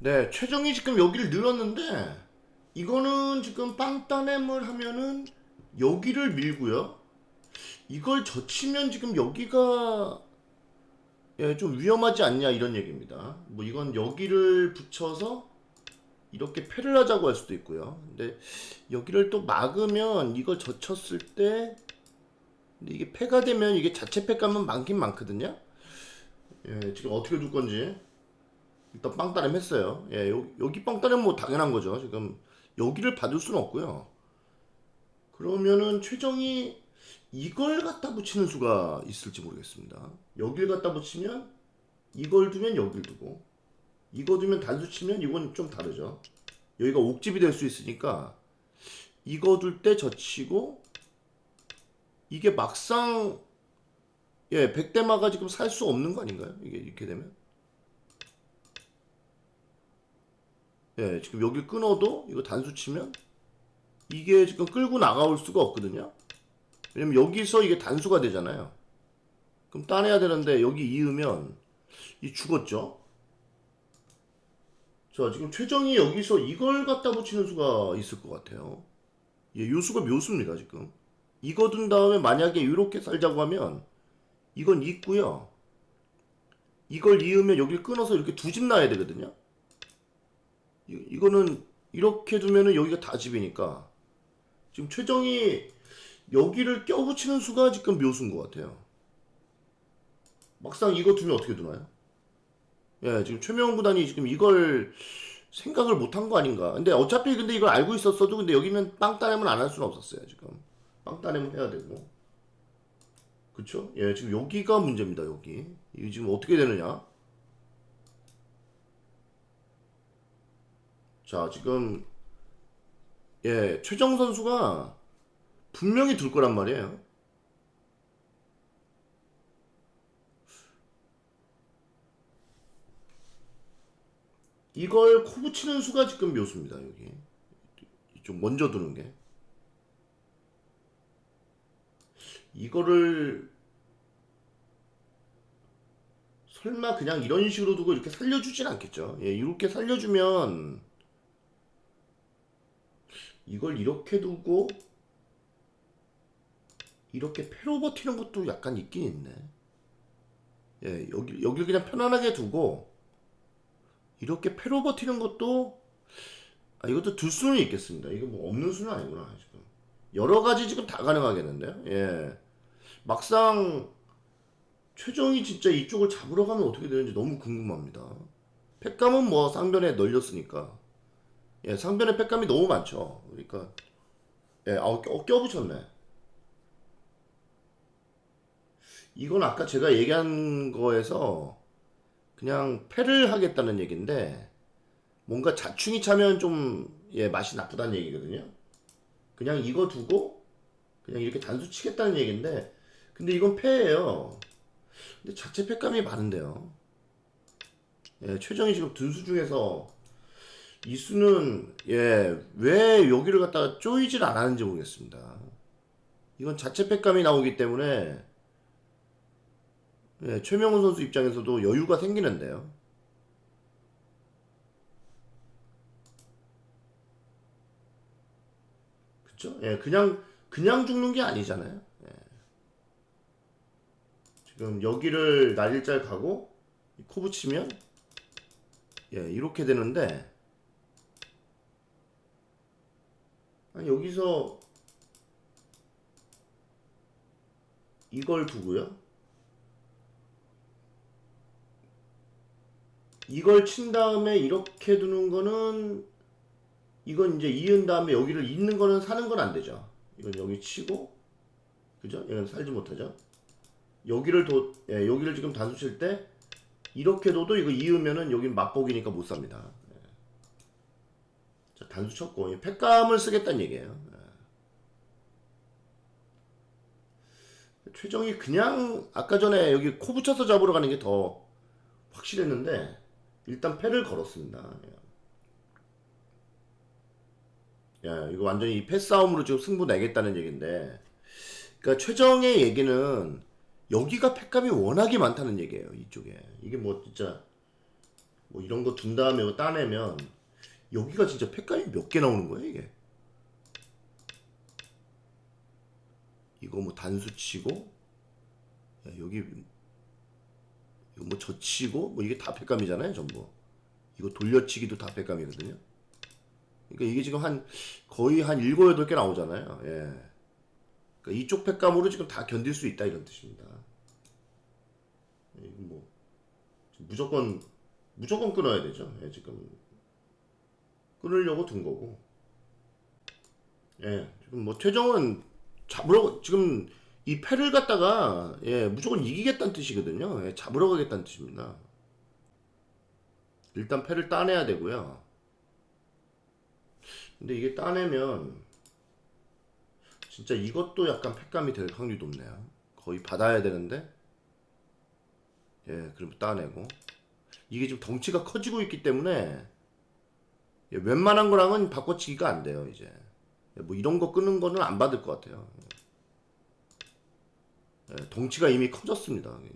네, 최정이 지금 여기를 늘었는데 이거는 지금 빵따냄을 하면은 여기를 밀고요. 이걸 젖히면 지금 여기가 예, 좀 위험하지 않냐 이런 얘기입니다. 뭐 이건 여기를 붙여서 이렇게 패를 하자고 할 수도 있고요. 근데 여기를 또 막으면 이걸 젖혔을 때 근데 이게 패가 되면 이게 자체 패감은 많긴 많거든요. 예, 지금 어떻게 둘 건지 일단 빵따름 했어요. 예, 요, 여기 빵따름 뭐 당연한 거죠. 지금 여기를 받을 수는 없고요. 그러면은 최정이 이걸 갖다 붙이는 수가 있을지 모르겠습니다. 여길 갖다 붙이면 이걸 두면 여길 두고 이거 두면 단수 치면 이건 좀 다르죠. 여기가 옥집이 될 수 있으니까 이거 둘 때 젖히고 이게 막상 예, 백대마가 지금 살 수 없는 거 아닌가요? 이게 이렇게 되면 예, 지금 여기 끊어도 이거 단수 치면 이게 지금 끌고 나가올 수가 없거든요. 왜냐면 여기서 이게 단수가 되잖아요. 그럼 따내야 되는데 여기 이으면 이 죽었죠. 자, 지금 최정이 여기서 이걸 갖다 붙이는 수가 있을 것 같아요. 예, 요 수가 묘수입니다, 지금. 이거 둔 다음에 만약에 이렇게 살자고 하면 이건 있고요. 이걸 이으면 여기를 끊어서 이렇게 두집 놔야 되거든요. 이, 이거는 이렇게 두면은 여기가 다 집이니까 지금 최정이 여기를 껴붙이는 수가 지금 묘수인 것 같아요. 막상 이거 두면 어떻게 두나요? 예, 지금 최명훈 구단이 지금 이걸 생각을 못한 거 아닌가. 근데 어차피 근데 이걸 알고 있었어도 근데 여기는 빵 따내면 안 할 수는 없었어요, 지금. 빵 따내면 해야 되고. 그쵸? 예, 지금 여기가 문제입니다, 여기. 이게 지금 어떻게 되느냐? 자, 지금, 예, 최정 선수가 분명히 둘 거란 말이에요. 이걸 코 붙이는 수가 지금 묘수입니다, 여기. 좀 먼저 두는 게. 이거를 설마 그냥 이런 식으로 두고 이렇게 살려주진 않겠죠. 예, 이렇게 살려주면 이걸 이렇게 두고 이렇게 패로 버티는 것도 약간 있긴 있네. 예, 여기 여기를 그냥 편안하게 두고 이렇게 패로 버티는 것도 아 이것도 둘 수는 있겠습니다. 이게 뭐 없는 수는 아니구나 지금 여러 가지 지금 다 가능하겠는데요. 예, 막상 최정이 진짜 이쪽을 잡으러 가면 어떻게 되는지 너무 궁금합니다. 팩감은 뭐 상변에 널렸으니까 예, 상변에 팩감이 너무 많죠. 그러니까 예, 아, 껴, 껴붙였네. 이건 아까 제가 얘기한 거에서 그냥 패를 하겠다는 얘기인데 뭔가 자충이 차면 좀 예, 맛이 나쁘다는 얘기거든요. 그냥 이거 두고 그냥 이렇게 단수 치겠다는 얘기인데 근데 이건 패예요. 근데 자체 패감이 많은데요. 예, 최정이 지금 둔수 중에서 이 수는 예, 왜 여기를 갖다가 쪼이질 않았는지 모르겠습니다. 이건 자체 패감이 나오기 때문에 예, 최명훈 선수 입장에서도 여유가 생기는데요. 그쵸? 예, 그냥, 그냥 죽는 게 아니잖아요. 예. 지금 여기를 날일잘 가고, 코 붙이면, 예, 이렇게 되는데, 아니, 여기서, 이걸 두고요. 이걸 친 다음에 이렇게 두는 거는 이건 이제 이은 다음에 여기를 잇는 거는 사는 건 안 되죠. 이건 여기 치고 그죠? 얘는 살지 못하죠. 여기를 도 예, 여기를 지금 단수 칠 때 이렇게 둬도 이거 이으면은 여긴 맛보기니까 못 삽니다. 예. 자, 단수 쳤고 이 팩감을 쓰겠다는 얘기예요. 예. 최정이 그냥 아까 전에 여기 코 붙여서 잡으러 가는 게 더 확실했는데 일단 패를 걸었습니다. 야, 이거 완전히 이 패싸움으로 지금 승부 내겠다는 얘기인데, 그러니까 최정의 얘기는 여기가 패감이 워낙에 많다는 얘기예요. 이쪽에 이게 뭐 진짜 뭐 이런 거 둔 다음에 이거 따내면 여기가 진짜 팩감이 몇 개 나오는 거야 이게? 이거 뭐 단수 치고 야, 여기 이거 뭐 젖히고 뭐 이게 다 팩감이잖아요 전부. 이거 돌려치기도 다 팩감이거든요. 그러니까 이게 지금 한 거의 한 일곱 여덟 개 나오잖아요 예. 그러니까 이쪽 팩감으로 지금 다 견딜 수 있다 이런 뜻입니다. 예, 이거 뭐 무조건 무조건 끊어야 되죠 예, 지금 끊으려고 둔 거고 예 지금 뭐 최정은 잡으러 지금 이 패를 갖다가 예 무조건 이기겠다는 뜻이거든요. 예, 잡으러 가겠다는 뜻입니다. 일단 패를 따내야 되고요. 근데 이게 따내면 진짜 이것도 약간 패감이 될 확률이 높네요. 거의 받아야 되는데 예 그럼 따내고 이게 지금 덩치가 커지고 있기 때문에 예, 웬만한 거랑은 바꿔치기가 안 돼요 이제 예, 뭐 이런 거 끄는 거는 안 받을 것 같아요. 예, 덩치가 이미 커졌습니다. 음,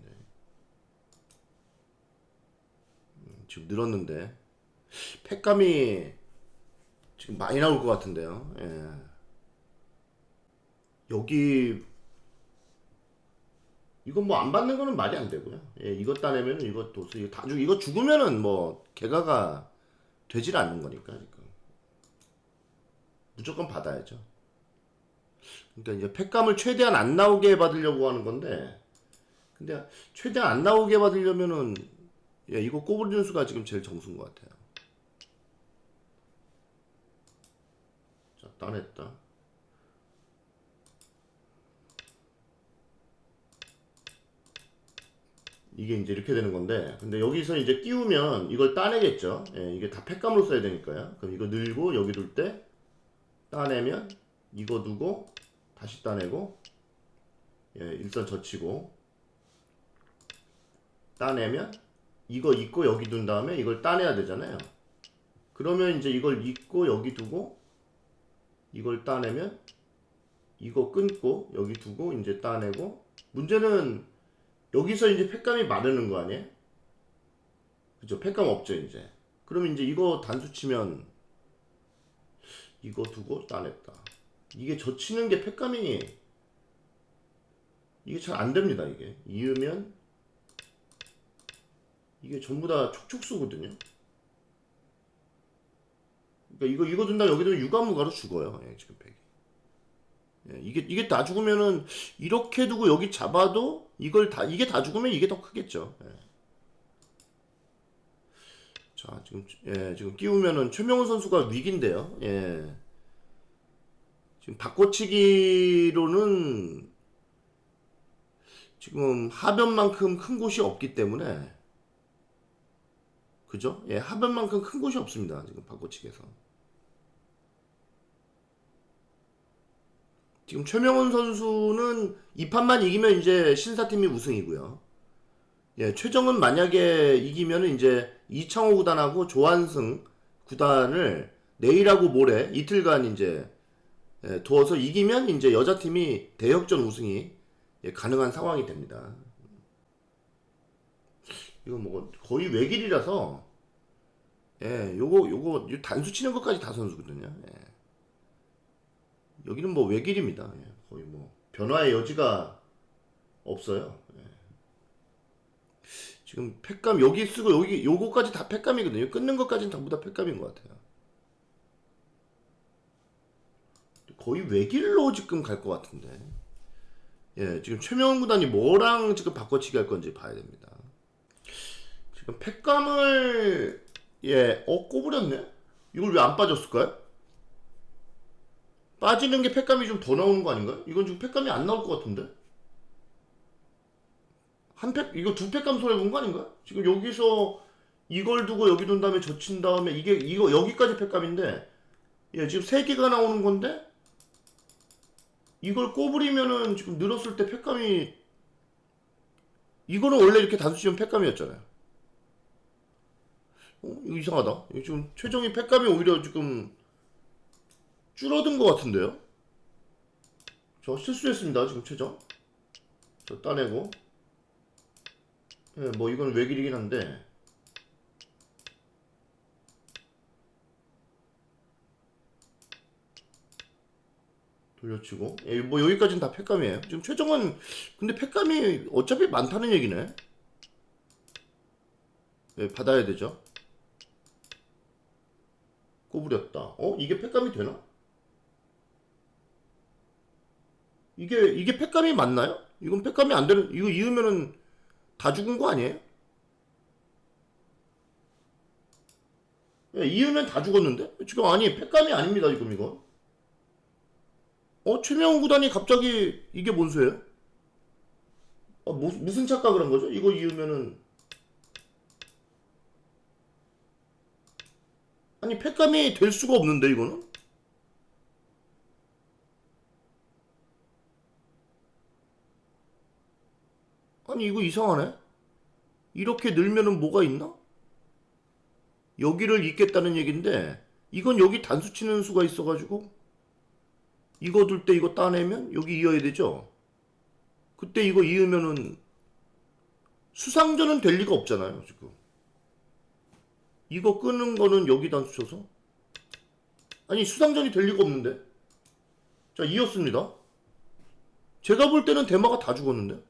지금 늘었는데 팩감이 지금 많이 나올 것 같은데요. 예. 여기 이거 뭐안 받는 거는 말이 안 되고요. 예, 이거 따내면 이거 도수 이거 다 죽, 이거 죽으면은 뭐 개가가 되질 않는 거니까 지금 무조건 받아야죠. 그러니까 이제 팩감을 최대한 안 나오게 받으려고 하는 건데 근데 최대한 안 나오게 받으려면은 예, 이거 꼬부리는 수가 지금 제일 정수인 것 같아요. 자, 따냈다. 이게 이제 이렇게 되는 건데 근데 여기서 이제 끼우면 이걸 따내겠죠. 예, 이게 다 팩감으로 써야 되니까요. 그럼 이거 늘고 여기 둘 때 따내면 이거 두고 다시 따내고 예, 일선 젖히고 따내면 이거 잊고 여기 둔 다음에 이걸 따내야 되잖아요. 그러면 이제 이걸 잊고 여기 두고 이걸 따내면 이거 끊고 여기 두고 이제 따내고 문제는 여기서 이제 팩감이 마르는 거 아니에요? 그죠? 팩감 없죠 이제. 그럼 이제 이거 단수 치면 이거 두고 따냈다. 이게 젖히는 게 팩감이 이게 잘 안 됩니다 이게 이으면 이게 전부 다 촉촉수거든요. 그러니까 이거 이거 둔다 여기 두면 유가무가로 죽어요. 예, 지금 팩이. 예, 이게 이게 다 죽으면은 이렇게 두고 여기 잡아도 이걸 다 이게 다 죽으면 이게 더 크겠죠. 예. 자 지금 예 지금 끼우면은 최명훈 선수가 위기인데요. 예. 지금 바꿔치기로는 지금 하변만큼 큰 곳이 없기 때문에 그죠? 예, 하변만큼 큰 곳이 없습니다. 지금 바꿔치기에서. 지금 최명훈 선수는 이 판만 이기면 이제 신사팀이 우승이고요. 예, 최정은 만약에 이기면 이제 이창호 구단하고 조한승 구단을 내일하고 모레 이틀간 이제 예, 두어서 이기면 이제 여자팀이 대역전 우승이 예, 가능한 상황이 됩니다. 이거 뭐 거의 외길이라서 예, 요거 요거 요 단수 치는 것까지 다 선수거든요. 예. 여기는 뭐 외길입니다. 예, 거의 뭐 변화의 여지가 없어요. 예. 지금 팩감 여기 쓰고 여기 요거까지 다 팩감이거든요. 끊는 것까지는 전부 다 팩감인 것 같아요. 거의 외길로 지금 갈 것 같은데. 예, 지금 최명훈 구단이 뭐랑 지금 바꿔치기 할 건지 봐야 됩니다. 지금 팩감을 예, 어 꼬부렸네. 이걸 왜 안 빠졌을까요? 빠지는 게 팩감이 좀 더 나오는 거 아닌가요? 이건 지금 팩감이 안 나올 것 같은데. 한 팩, 이거 두 팩감 손해 본 거 아닌가? 지금 여기서 이걸 두고 여기 둔 다음에 젖힌 다음에 이게 이거 여기까지 팩감인데 예, 지금 세 개가 나오는 건데 이걸 꼬부리면은 지금 늘었을 때 팩감이 이거는 원래 이렇게 단수 치면 팩감이었잖아요. 어? 이거 이상하다. 지금 최종이 팩감이 오히려 지금 줄어든 것 같은데요? 저 실수했습니다. 지금 최저. 저 따내고. 예, 뭐 이건 외길이긴 한데. 돌려치고. 예, 뭐 여기까지는 다 팩감이에요. 지금 최정은 근데 팩감이 어차피 많다는 얘기네. 예, 받아야 되죠. 꼬부렸다. 어? 이게 팩감이 되나? 이게 이게 팩감이 맞나요? 이건 팩감이 안 되는 이거 이으면은 다 죽은 거 아니에요? 예, 이으면 다 죽었는데? 지금 아니 팩감이 아닙니다 지금 이건. 어 최명훈 구단이 갑자기 이게 뭔 수예요? 어, 무, 무슨 착각을 한 거죠? 이거 이으면은 아니 팩감이 될 수가 없는데 이거는? 아니 이거 이상하네. 이렇게 늘면은 뭐가 있나? 여기를 잇겠다는 얘긴데 이건 여기 단수 치는 수가 있어가지고 이거 둘 때 이거 따내면 여기 이어야 되죠. 그때 이거 이으면은 수상전은 될 리가 없잖아요 지금. 이거 끄는 거는 여기 단수 쳐서 아니 수상전이 될 리가 없는데 자 이었습니다. 제가 볼 때는 대마가 다 죽었는데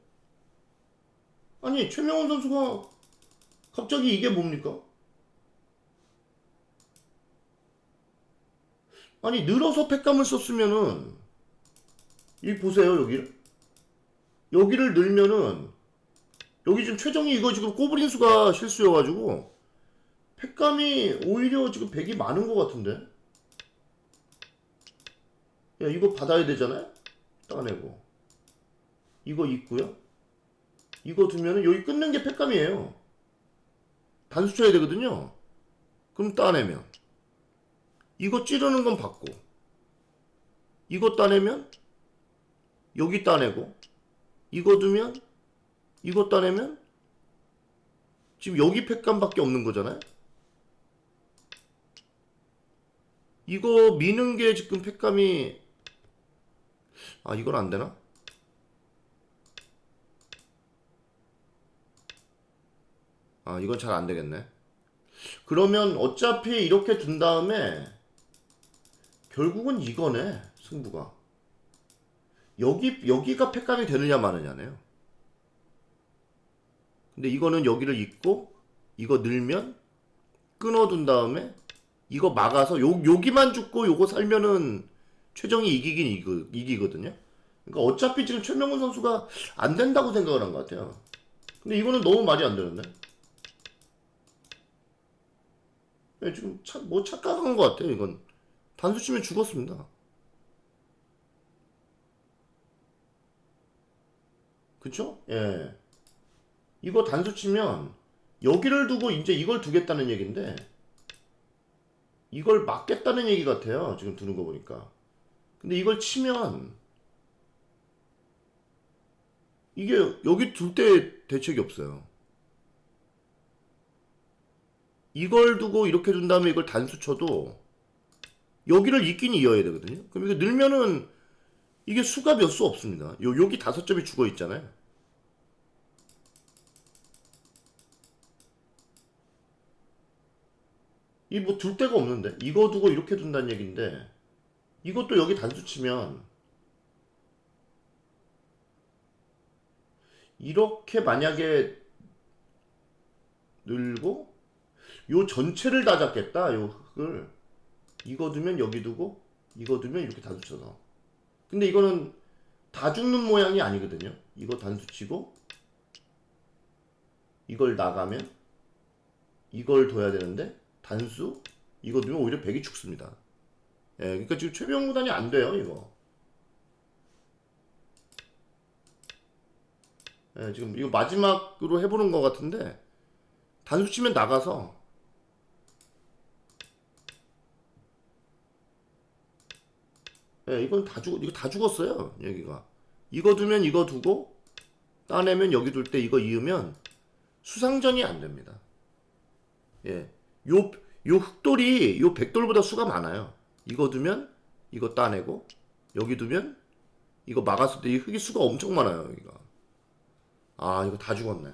아니 최명훈 선수가 갑자기 이게 뭡니까? 아니 늘어서 팩감을 썼으면은 이 보세요 여기를 여기를 늘면은 여기 지금 최정이 이거 지금 꼬부린 수가 실수여가지고 팩감이 오히려 지금 100이 많은 것 같은데? 야 이거 받아야 되잖아요? 따내고. 이거 있고요 이거 두면은 여기 끊는 게 팩감이에요. 단수 쳐야 되거든요. 그럼 따내면. 이거 찌르는 건 받고. 이거 따내면 여기 따내고. 이거 두면 이거 따내면 지금 여기 팩감밖에 없는 거잖아요. 이거 미는 게 지금 팩감이 아 이건 안 되나? 아 이건 잘 안 되겠네. 그러면 어차피 이렇게 둔 다음에 결국은 이거네 승부가. 여기 여기가 팩감이 되느냐 마느냐네요. 근데 이거는 여기를 잇고 이거 늘면 끊어둔 다음에 이거 막아서 요 여기만 죽고 요거 살면은 최정이 이기긴 이기, 이기거든요. 그러니까 어차피 지금 최명훈 선수가 안 된다고 생각을 한 것 같아요. 근데 이거는 너무 말이 안 되는데 예, 지금 차, 뭐 착각한 것 같아요 이건 단수 치면 죽었습니다. 그쵸? 예. 이거 단수 치면 여기를 두고 이제 이걸 두겠다는 얘긴데 이걸 막겠다는 얘기 같아요. 지금 두는 거 보니까. 근데 이걸 치면 이게 여기 둘 때 대책이 없어요. 이걸 두고 이렇게 둔 다음에 이걸 단수 쳐도 여기를 있긴 이어야 되거든요. 그럼 이거 늘면은 이게 수가 몇 수 없습니다. 요 여기 다섯 점이 죽어 있잖아요. 이 뭐 둘 데가 없는데 이거 두고 이렇게 둔다는 얘긴데 이것도 여기 단수 치면 이렇게 만약에 늘고 요 전체를 다 잡겠다 요 흙을. 이거 두면 여기 두고 이거 두면 이렇게 단수 쳐서. 근데 이거는 다 죽는 모양이 아니거든요. 이거 단수 치고 이걸 나가면 이걸 둬야 되는데 단수 이거 두면 오히려 백이 죽습니다. 예, 그러니까 지금 최병 구단이 안 돼요 이거. 예, 지금 이거 마지막으로 해보는 것 같은데 단수 치면 나가서 예, 이건 다 죽, 이거 다 죽었어요. 여기가. 이거 두면 이거 두고, 따내면 여기 둘 때 이거 이으면 수상전이 안 됩니다. 예. 요, 요 흑돌이 요 백돌보다 수가 많아요. 이거 두면 이거 따내고, 여기 두면 이거 막았을 때 이 흑이 수가 엄청 많아요, 여기가. 아, 이거 다 죽었네.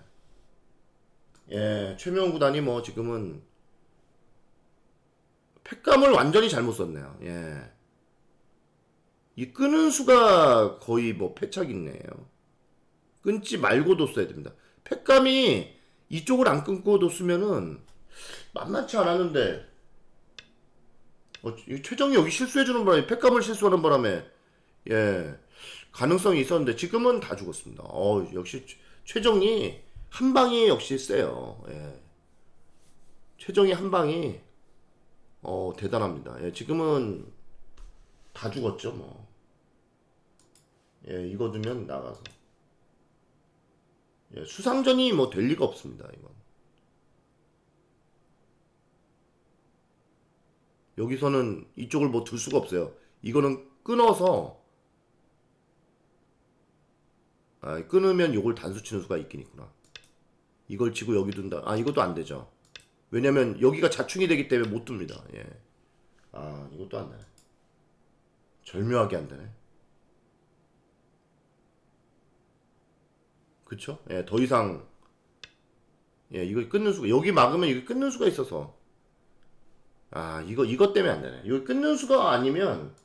예, 최명 구단이 뭐 지금은 팩감을 완전히 잘못 썼네요. 예. 이 끄는 수가 거의 뭐 패착 있네요. 끊지 말고도 써야 됩니다. 팩감이 이쪽을 안 끊고도 쓰면은 만만치 않았는데 어, 이 최정이 여기 실수해주는 바람에 팩감을 실수하는 바람에 예 가능성이 있었는데 지금은 다 죽었습니다. 어 역시 최- 최정이 한 방이 역시 세요. 예. 최정이 한 방이 어 대단합니다. 예, 지금은 다 죽었죠 뭐. 예 이거 두면 나가서 예, 수상전이 뭐 될 리가 없습니다 이건. 여기서는 이쪽을 뭐 둘 수가 없어요. 이거는 끊어서 아, 끊으면 요걸 단수 치는 수가 있긴 있구나. 이걸 치고 여기 둔다. 아, 이것도 안 되죠. 왜냐면 여기가 자충이 되기 때문에 못 둡니다. 예. 아, 이것도 안 되네. 절묘하게 안 되네. 그쵸? 예, 더 이상 예, 이거 끊는 수가 여기 막으면 이거 끊는 수가 있어서 아, 이거 이것 때문에 안 되네. 이거 끊는 수가 아니면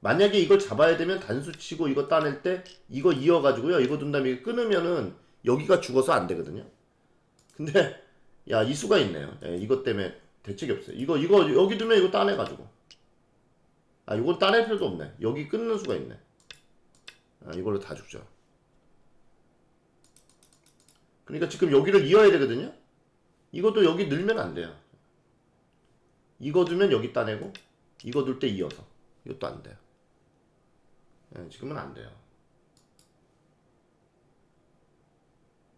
만약에 이걸 잡아야 되면 단수 치고 이거 따낼 때 이거 이어 가지고요. 이거 둔 다음에 끊으면은 여기가 죽어서 안 되거든요. 근데 야, 이 수가 있네요. 예, 이것 때문에 대책이 없어요. 이거 이거 여기 두면 이거 따내 가지고. 아, 이걸 따낼 필요도 없네. 여기 끊는 수가 있네. 아, 이걸로 다 죽죠. 그러니까 지금 여기를 이어야 되거든요. 이것도 여기 늘면 안 돼요. 이거 두면 여기 따내고 이거 둘 때 이어서 이것도 안 돼요. 예, 지금은 안 돼요.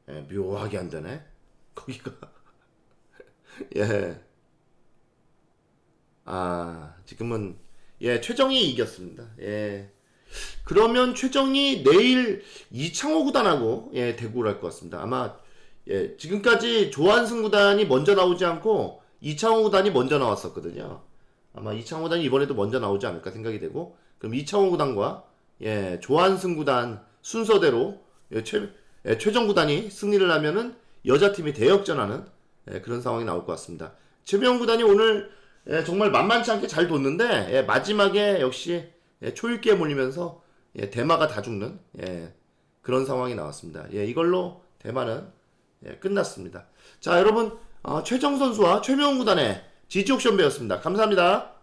예, 묘하게 안 되네. 거기가 예. 아 지금은 예 최정이 이겼습니다. 예. 그러면 최정이 내일 이창호 구단하고 예 대구를 할 것 같습니다. 아마 예 지금까지 조한승 구단이 먼저 나오지 않고 이창호 구단이 먼저 나왔었거든요. 아마 이창호 구단이 이번에도 먼저 나오지 않을까 생각이 되고 그럼 이창호 구단과 예 조한승 구단 순서대로 예, 최 예, 최정 구단이 승리를 하면은 여자 팀이 대역전하는 예, 그런 상황이 나올 것 같습니다. 최명 구단이 오늘 예, 정말 만만치 않게 잘 뒀는데 예, 마지막에 역시 예, 초읽기에 몰리면서 예, 대마가 다 죽는 예, 그런 상황이 나왔습니다. 예, 이걸로 대마는 예, 끝났습니다. 자 여러분 어, 최정 선수와 최명 구단의 지지 옥션 배였습니다. 감사합니다.